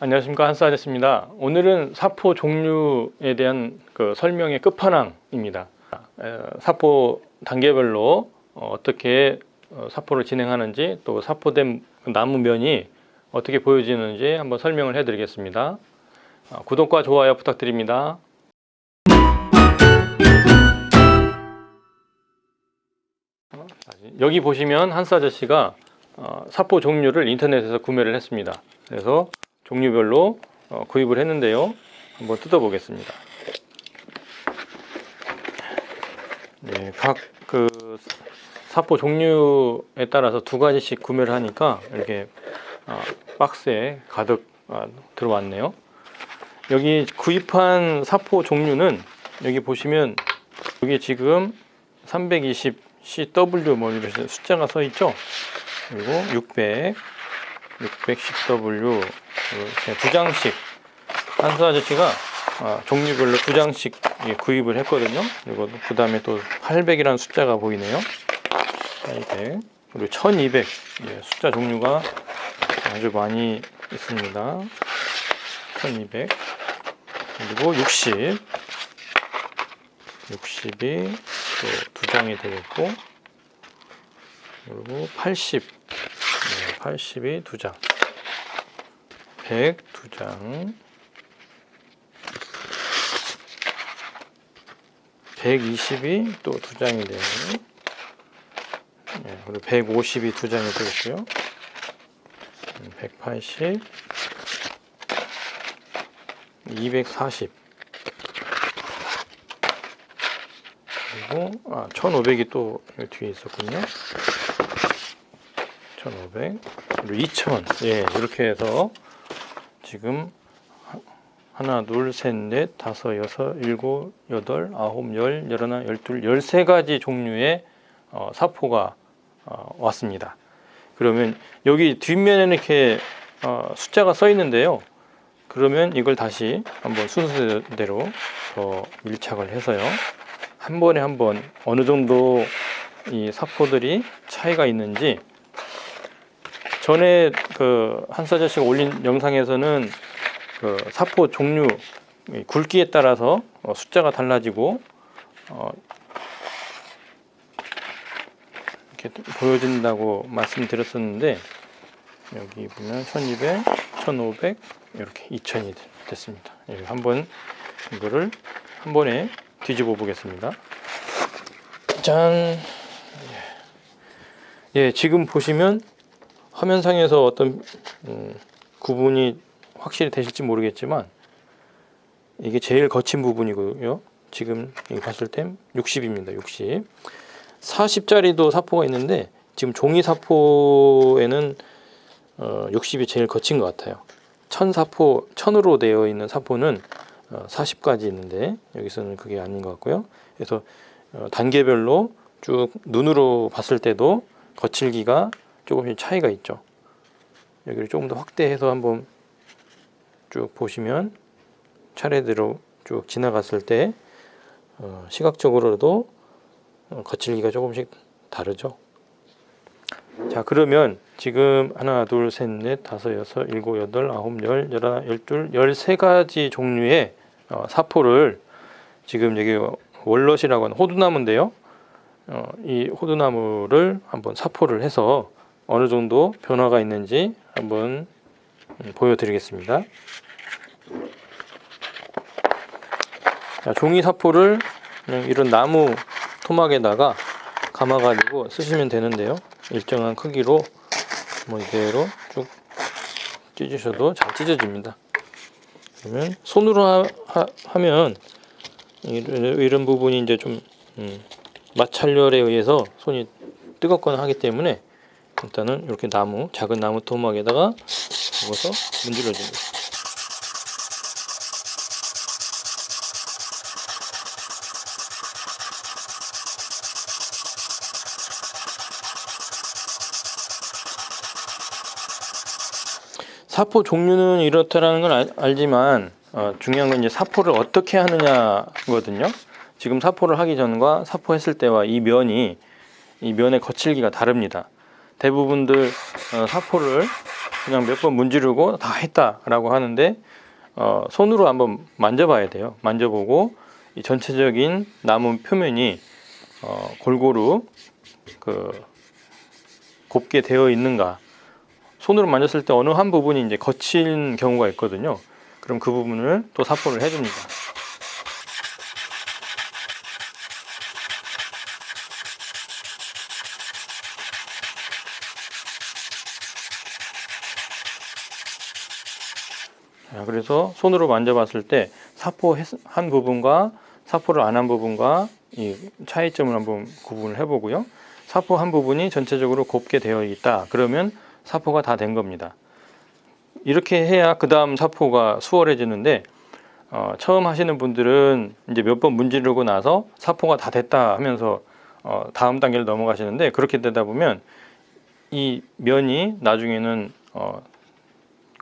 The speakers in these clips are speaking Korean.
안녕하십니까 한스 아저씨입니다. 오늘은 사포 종류에 대한 그 설명의 끝판왕입니다. 에, 사포 단계별로 어, 어떻게 어, 사포를 진행하는지 또 사포된 나무 면이 어떻게 보여지는지 한번 설명을 해드리겠습니다. 어, 구독과 좋아요 부탁드립니다. 어, 여기 보시면 한스 아저씨가 어, 사포 종류를 인터넷에서 구매를 했습니다. 그래서 종류별로 어, 구입을 했는데요. 한번 뜯어보겠습니다. 네, 각그 사포 종류에 따라서 두 가지씩 구매를 하니까 이렇게 어, 박스에 가득 아, 들어왔네요. 여기 구입한 사포 종류는 여기 보시면 여기 지금 320 CW 뭐 이렇게 숫자가 써 있죠. 그리고 600, 600 CW 이렇게 두 장씩. 한수 아저씨가 아, 종류별로 두 장씩 예, 구입을 했거든요. 그리고 그 다음에 또 800이라는 숫자가 보이네요. 800 그리고 1200 예, 숫자 종류가 아주 많이 있습니다. 1200 그리고 60 60이 또 두 장이 되겠고 그리고 80 네, 80이 두 장, 100두 장, 120이 또두 장이 되고, 네, 그리고 150이 두 장이 되겠고요. 180, 240, 그리고 아, 1500이 또 뒤에 있었군요. 1500 그리고 2000 예, 이렇게 해서 지금 하- 하나, 둘, 셋, 넷, 다섯, 여섯, 일곱, 여덟, 아홉, 열, 열하나, 열둘, 열세 가지 종류의 어, 사포가 어, 왔습니다. 그러면 여기 뒷면에는 이렇게 어, 숫자가 써 있는데요. 그러면 이걸 다시 한번 순서대로 더 밀착을 해서요. 한 번에 한 번 어느 정도 이 사포들이 차이가 있는지 전에 그 한스 아저씨가 올린 영상에서는 그 사포 종류 이 굵기에 따라서 어, 숫자가 달라지고 어 이렇게 보여진다고 말씀드렸었는데 여기 보면 1200, 1500 이렇게 2000이 됐습니다. 예, 한번 이거를 한 번에 뒤집어 보겠습니다. 짠. 예, 지금 보시면 화면상에서 어떤 음, 구분이 확실히 되실지 모르겠지만 이게 제일 거친 부분이고요. 지금 봤을 땐 60입니다. 60. 40짜리도 사포가 있는데 지금 종이 사포에는 어, 60이 제일 거친 것 같아요. 천 사포, 천으로 되어 있는 사포는 어, 40까지 있는데 여기서는 그게 아닌 것 같고요. 그래서 어, 단계별로 쭉 눈으로 봤을 때도 거칠기가 조금씩 차이가 있죠. 여기를 조금 더 확대해서 한번 쭉 보시면 차례대로 쭉 지나갔을 때 어, 시각적으로도 어, 거칠기가 조금씩 다르죠. 자 그러면 지금 하나 둘 셋 넷 다섯 여섯 일곱 여덟 아홉 열 열하나 열둘 열세 가지 종류의 어, 사포를 지금 여기 월넛이라고 하는 호두나무인데요. 어, 이 호두나무를 한번 사포를 해서 어느 정도 변화가 있는지 한번 음, 보여드리겠습니다. 자, 종이 사포를 이런 나무 토막에다가 감아가지고 쓰시면 되는데요. 일정한 크기로 뭐 이대로 쭉 찢으셔도 잘 찢어집니다. 그러면 손으로 하, 하, 면 이런, 이런 부분이 이제 좀 음, 마찰열에 의해서 손이 뜨겁거나 하기 때문에 일단은 이렇게 나무 작은 나무 토막에다가 부어서 문질러 줍니다. 사포 종류는 이렇다라는 걸 알, 알지만 어, 중요한 건 이제 사포를 어떻게 하느냐거든요. 지금 사포를 하기 전과 사포했을 때와 이 면이 이 면의 거칠기가 다릅니다. 대부분들 어, 사포를 그냥 몇 번 문지르고 다 했다라고 하는데 어, 손으로 한번 만져봐야 돼요. 만져보고 이 전체적인 나무 표면이 어, 골고루 그 곱게 되어 있는가. 손으로 만졌을 때 어느 한 부분이 이제 거친 경우가 있거든요. 그럼 그 부분을 또 사포를 해줍니다. 그래서 손으로 만져봤을 때 사포 한 부분과 사포를 안 한 부분과 이 차이점을 한번 구분을 해보고요. 사포 한 부분이 전체적으로 곱게 되어 있다. 그러면 사포가 다 된 겁니다. 이렇게 해야 그 다음 사포가 수월해지는데 어, 처음 하시는 분들은 이제 몇 번 문지르고 나서 사포가 다 됐다 하면서 어, 다음 단계를 넘어가시는데 그렇게 되다 보면 이 면이 나중에는 어,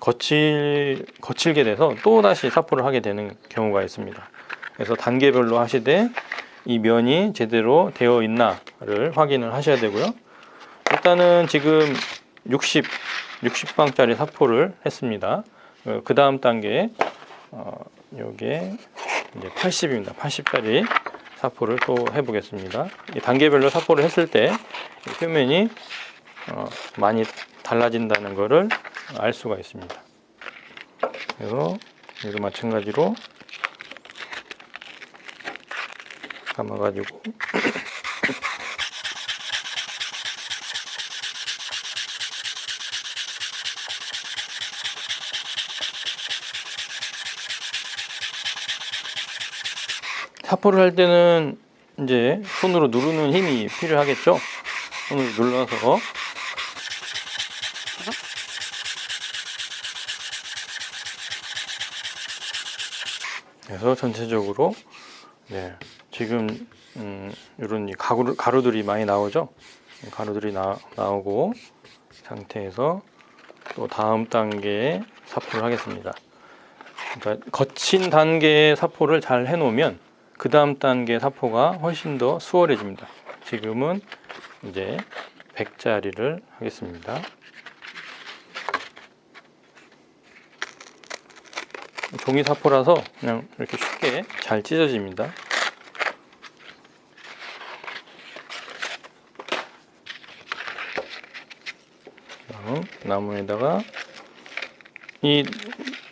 거칠 거칠게 돼서 또 다시 사포를 하게 되는 경우가 있습니다. 그래서 단계별로 하시되 이 면이 제대로 되어 있나를 확인을 하셔야 되고요. 일단은 지금 60 60방짜리 사포를 했습니다. 그 다음 단계 어, 요게 이제 80입니다. 80짜리 사포를 또 해보겠습니다. 이 단계별로 사포를 했을 때이 표면이 어, 많이 달라진다는 것을 알 수가 있습니다. 그래서 여기도 마찬가지로 감아가지고 사포를 할 때는 이제 손으로 누르는 힘이 필요하겠죠. 손으로 눌러서 그래서 전체적으로 네, 지금 음, 이런 이 가루, 가루들이 많이 나오죠. 가루들이 나, 나오고 상태에서 또 다음 단계에 사포를 하겠습니다. 그러니까 거친 단계의 사포를 잘 해놓으면 그 다음 단계 사포가 훨씬 더 수월해집니다. 지금은 이제 100짜리를 하겠습니다. 종이 사포라서 그냥 이렇게 쉽게 잘 찢어집니다. 나무에다가 이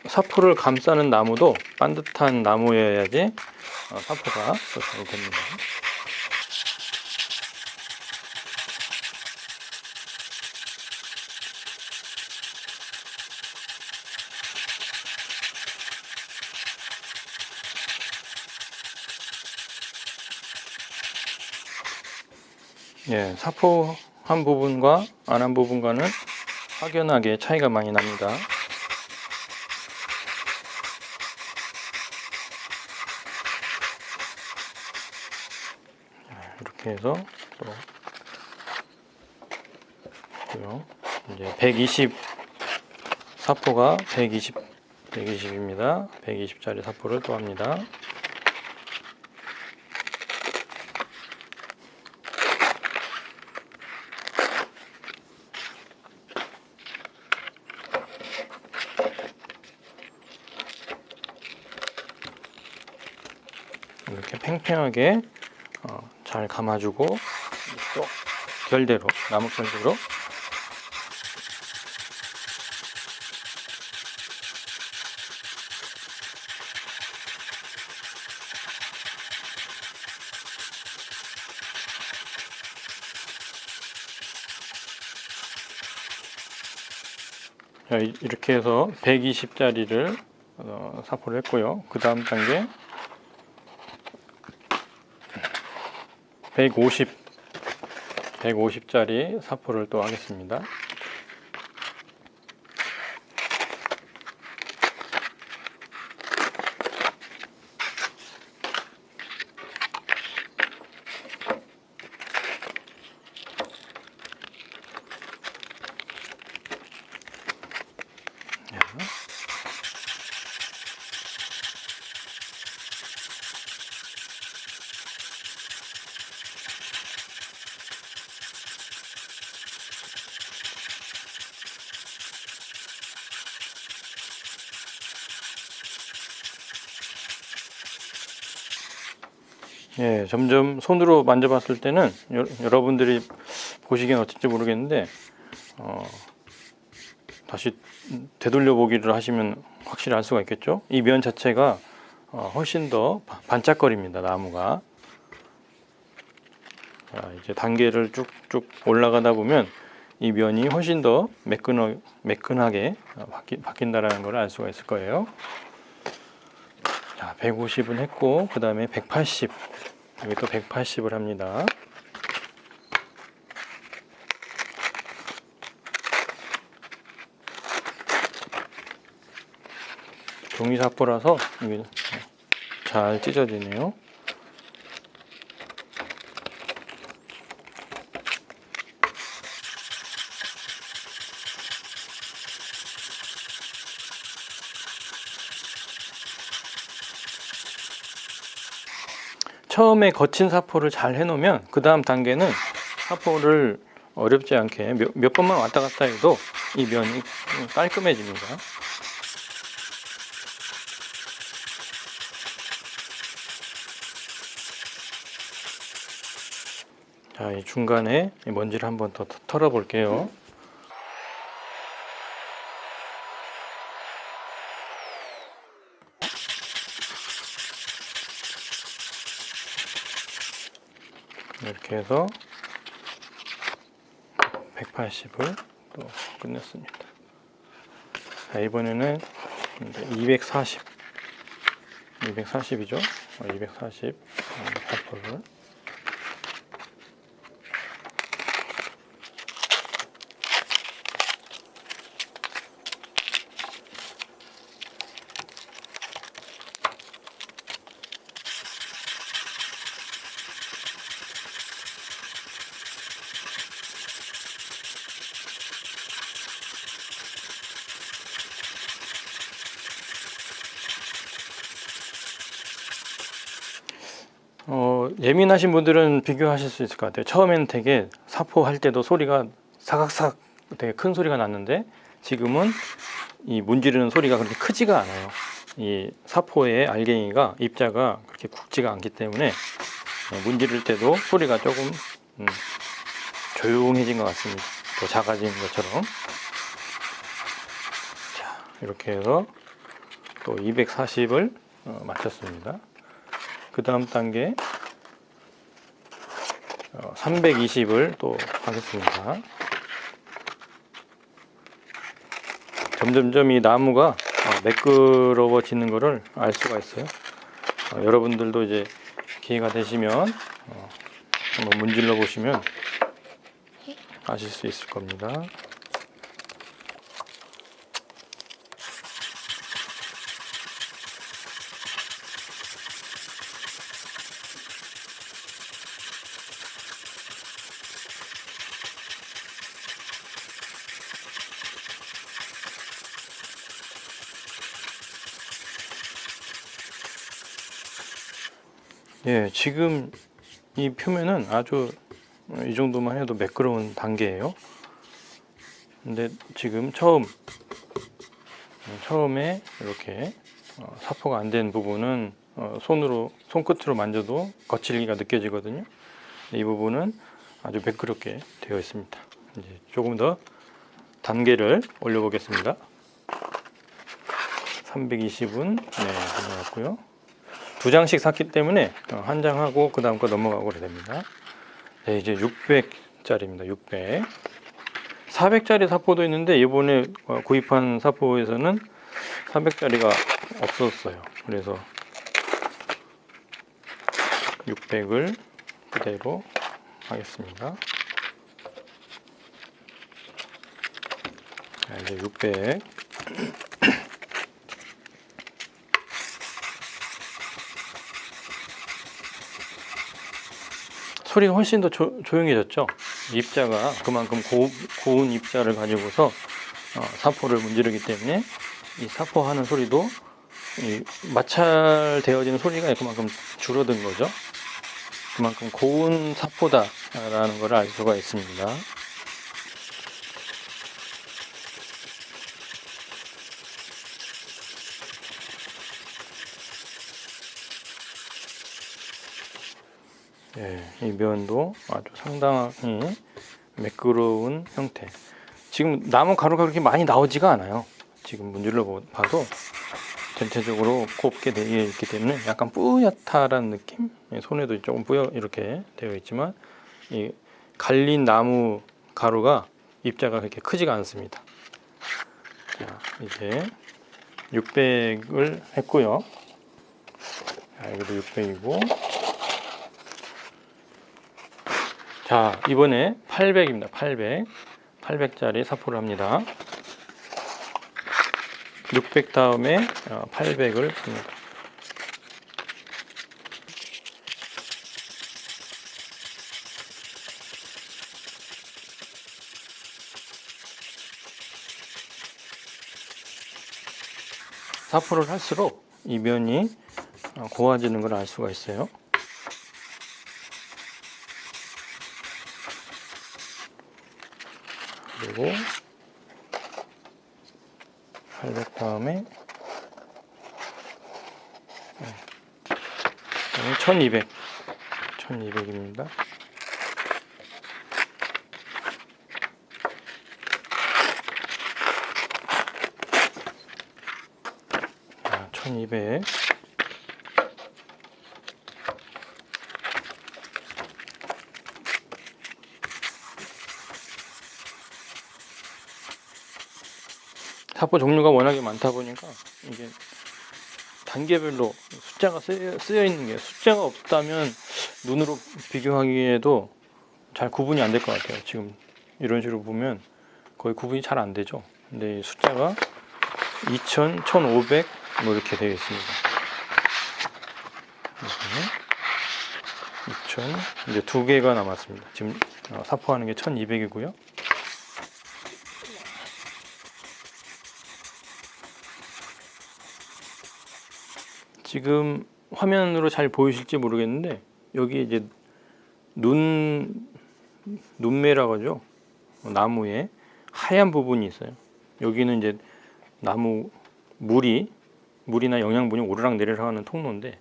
사포를 감싸는 나무도 반듯한 나무여야지 어, 사포가 더잘 됩니다. 예, 사포 한 부분과 안 한 부분과는 확연하게 차이가 많이 납니다. 자, 이렇게 해서 또 이제 120 사포가 120 120입니다. 120짜리 사포를 또 합니다. 팽팽하게 어, 잘 감아주고 또 결대로 나무 결대로 이렇게 해서 120짜리를 어, 사포를 했고요. 그 다음 단계 150 150짜리 사포를 또 하겠습니다. 예, 점점 손으로 만져봤을 때는 여, 여러분들이 보시기엔 어떨지 모르겠는데 어, 다시 되돌려 보기를 하시면 확실히 알 수가 있겠죠. 이 면 자체가 어, 훨씬 더 바- 반짝거립니다. 나무가. 자, 이제 단계를 쭉쭉 올라가다 보면 이 면이 훨씬 더 매끈하, 매끈하게 어, 바뀐, 바뀐다라는 걸 알 수가 있을 거예요. 자, 150은 했고 그 다음에 180 여기 또 180을 합니다. 종이 사포라서 이게 잘 찢어지네요. 처음에 거친 사포를 잘 해놓으면 그 다음 단계는 사포를 어렵지 않게 몇, 몇 번만 왔다 갔다 해도 이 면이 깔끔해집니다. 자, 이 중간에 이 먼지를 한번 더 털- 털어볼게요. 이렇게 해서 180을 또 끝냈습니다. 자, 이번에는 이제 240, 240이죠? 240 사포를 어, 예민하신 분들은 비교하실 수 있을 것 같아요. 처음에는 되게 사포할 때도 소리가 사각사각 되게 큰 소리가 났는데 지금은 이 문지르는 소리가 그렇게 크지가 않아요. 이 사포의 알갱이가 입자가 그렇게 굵지가 않기 때문에 어, 문지를 때도 소리가 조금 음, 조용해진 것 같습니다. 더 작아진 것처럼. 자, 이렇게 해서 또 240을 어, 마쳤습니다. 그 다음 단계 320을 또 하겠습니다. 점점점 이 나무가 어, 매끄러워지는 것을 알 수가 있어요. 어, 여러분들도 이제 기회가 되시면 어, 한번 문질러 보시면 아실 수 있을 겁니다. 예, 지금 이 표면은 아주 이 정도만 해도 매끄러운 단계예요. 근데 지금 처음 처음에 이렇게 어, 사포가 안 된 부분은 어, 손으로 손끝으로 만져도 거칠기가 느껴지거든요. 이 부분은 아주 매끄럽게 되어 있습니다. 이제 조금 더 단계를 올려보겠습니다. 320은 네, 올라갔고요. 두 장씩 샀기 때문에 어, 한장 하고 그 다음 거 넘어가고 그래 됩니다. 네, 이제 600짜리입니다. 600. 400짜리 사포도 있는데 이번에 어, 구입한 사포에서는 300짜리가 없었어요. 그래서 600을 그대로 하겠습니다. 자, 이제 600. 소리가 훨씬 더 조, 조용해졌죠. 입자가 그만큼 고, 고운 입자를 가지고서 어, 사포를 문지르기 때문에 이 사포하는 소리도 이 마찰되어지는 소리가 그만큼 줄어든 거죠. 그만큼 고운 사포다라는 걸 알 수가 있습니다. 이 면도 아주 상당히 매끄러운 형태. 지금 나무 가루가 그렇게 많이 나오지가 않아요. 지금 문질러 보- 봐도 전체적으로 곱게 되어 있기 때문에 약간 뿌옇다라는 느낌. 예, 손에도 조금 뿌여 이렇게 되어 있지만 이 갈린 나무 가루가 입자가 그렇게 크지가 않습니다. 자, 이제 600을 했고요. 자, 여기도 600이고. 자, 이번에 800입니다. 800. 800짜리 사포를 합니다. 600 다음에 800을 합니다. 사포를 할수록 이 면이 어, 고와지는 걸 알 수가 있어요. 그리고 800 다음에 1200 1200입니다. 자, 1200 사포 종류가 워낙에 많다 보니까 이게 단계별로 숫자가 쓰여, 있는 게 숫자가 없다면 눈으로 비교하기에도 잘 구분이 안 될 것 같아요. 지금 이런 식으로 보면 거의 구분이 잘 안 되죠. 근데 이 숫자가 2000, 1500 뭐 이렇게. 이렇게 2000 이제 두 개가 남았습니다. 지금 어, 사포하는 게 1200이고요. 지금 화면으로 잘 보이실지 모르겠는데 여기 이제 눈 눈매라고 하죠. 나무에 하얀 부분이 있어요. 여기는 이제 나무 물이 물이나 영양분이 오르락 내리락 하는 통로인데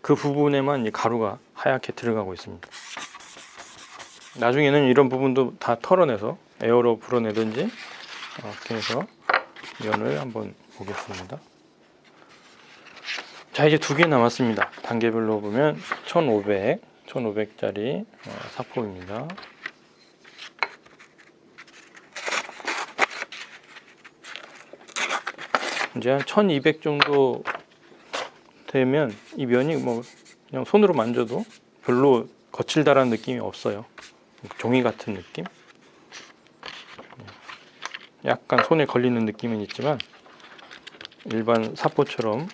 그 부분에만 이제 가루가 하얗게 들어가고 있습니다. 나중에는 이런 부분도 다 털어내서 에어로 불어내든지 이렇게 해서 면을 한번 보겠습니다. 자 이제 두 개 남았습니다. 단계별로 보면 1500, 1500짜리 사포입니다. 이제 한 1200 정도 되면 이 면이 뭐 그냥 손으로 만져도 별로 거칠다라는 느낌이 없어요. 종이 같은 느낌? 약간 손에 걸리는 느낌은 있지만 일반 사포처럼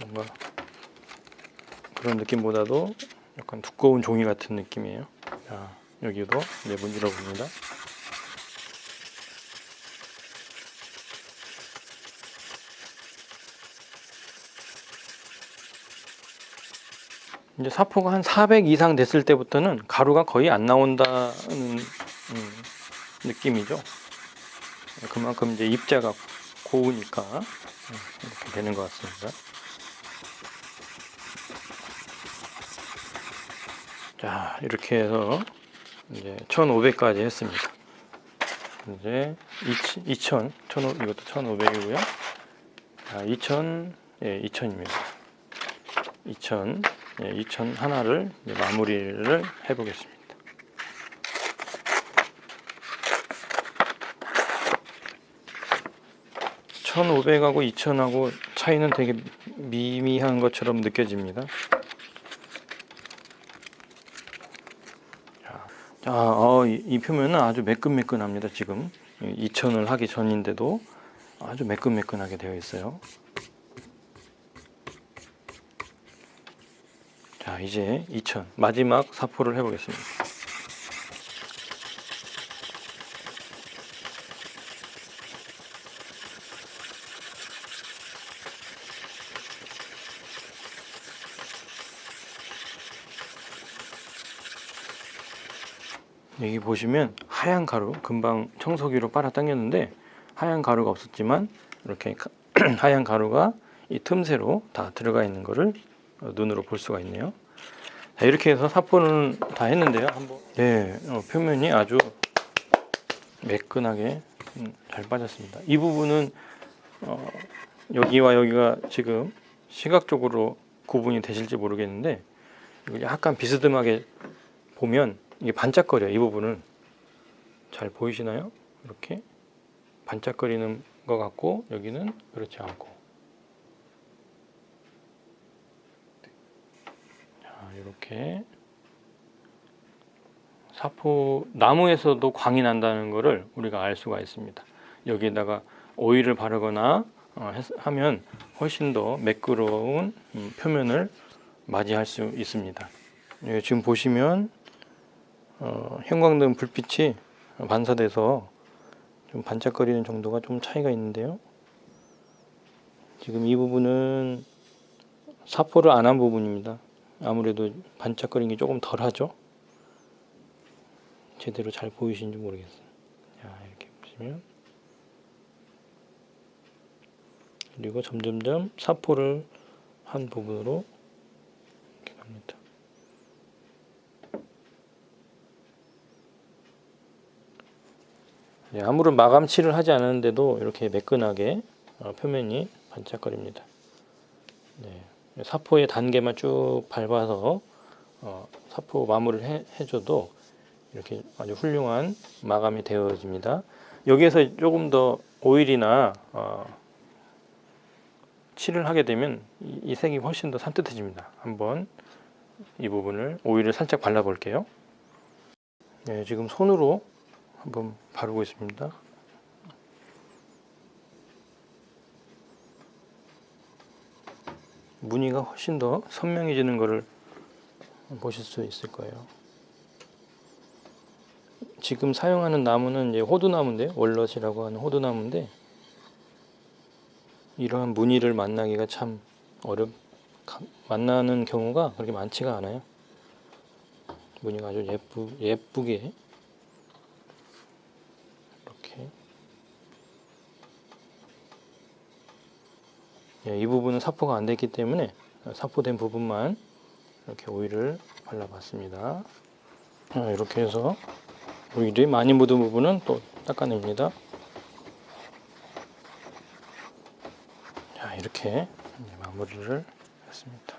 뭔가 그런 느낌보다도 약간 두꺼운 종이 같은 느낌이에요. 자, 여기도 이제 문질러 봅니다. 이제 사포가 한 400 이상 됐을 때부터는 가루가 거의 안 나온다는 음, 느낌이죠. 그만큼 이제 입자가 고우니까 음, 이렇게 되는 것 같습니다. 자 이렇게 해서 이제 1500까지 했습니다. 이제 2000, 1500 이것도 1500이고요. 자, 2000, 예, 2000입니다. 2000, 예, 2000 하나를 마무리를 해보겠습니다. (1500하고) (2000하고) 차이는 되게 미미한 것처럼 느껴집니다. 자, 어, 이, 이 표면은 아주 매끈매끈합니다. 지금 2000을 하기 전인데도 아주 매끈매끈하게 되어 있어요. 자, 이제 2000 마지막 사포를 해보겠습니다. 여기 보시면 하얀 가루 금방 청소기로 빨아 당겼는데 하얀 가루가 없었지만 이렇게 가- 하얀 가루가 이 틈새로 다 들어가 있는 것을 어, 눈으로 볼 수가 있네요. 자, 이렇게 해서 사포는 다 했는데요. 한번. 네, 어, 표면이 아주 매끈하게 음, 잘 빠졌습니다. 이 부분은 어, 여기와 여기가 지금 시각적으로 구분이 되실지 모르겠는데 약간 비스듬하게 보면 이게 반짝거려요. 이 부분은 잘 보이시나요? 이렇게 반짝거리는 것 같고 여기는 그렇지 않고 자 이렇게 사포 나무에서도 광이 난다는 것을 우리가 알 수가 있습니다. 여기에다가 오일을 바르거나 어, 했- 하면 훨씬 더 매끄러운 음, 표면을 맞이할 수 있습니다. 예, 지금 보시면 어, 형광등 불빛이 반사돼서 좀 반짝거리는 정도가 좀 차이가 있는데요. 지금 이 부분은 사포를 안 한 부분입니다. 아무래도 반짝거리는 게 조금 덜하죠. 제대로 잘 보이시는지 모르겠어요. 자, 이렇게 보시면 그리고 점점점 사포를 한 부분으로 이렇게 갑니다. 아무런 마감칠을 하지 않았는데도 이렇게 매끈하게 어, 표면이 반짝거립니다. 네, 사포의 단계만 쭉 밟아서 어, 사포 마무리를 해, 해줘도 이렇게 아주 훌륭한 마감이 되어집니다. 여기에서 조금 더 오일이나 어, 칠을 하게 되면 이, 이 색이 훨씬 더 산뜻해집니다. 한번 이 부분을 오일을 살짝 발라 볼게요. 네, 지금 손으로 한번 바르고 있습니다. 무늬가 훨씬 더 선명해지는 것을 보실 수 있을 거예요. 지금 사용하는 나무는 이제 호두나무인데 월넛이라고 하는 호두나무인데 이러한 무늬를 만나기가 참 어렵 가- 만나는 경우가 그렇게 많지가 않아요. 무늬가 아주 예쁘 예쁘게 예, 이 부분은 사포가 안 됐기 때문에 사포된 부분만 이렇게 오일을 발라봤습니다. 아, 이렇게 해서 오일이 많이 묻은 부분은 또 닦아냅니다. 자, 이렇게 마무리를 했습니다.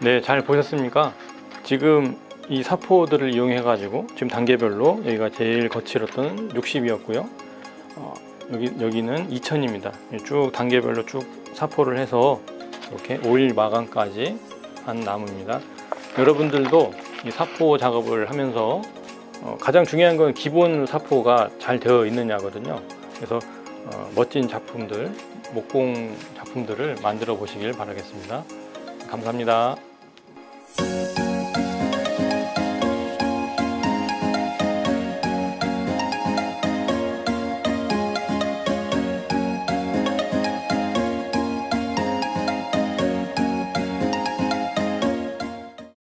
네, 잘 보셨습니까? 지금 이 사포들을 이용해 가지고 지금 단계별로 여기가 제일 거칠었던 60이었고요. 어, 여기 여기는 2000입니다. 쭉 단계별로 쭉 사포를 해서 이렇게 오일 마감까지 한 나무입니다. 여러분들도 이 사포 작업을 하면서 어, 가장 중요한 건 기본 사포가 잘 되어 있느냐거든요. 그래서 어, 멋진 작품들, 목공 작품들을 만들어 보시길 바라겠습니다. 감사합니다.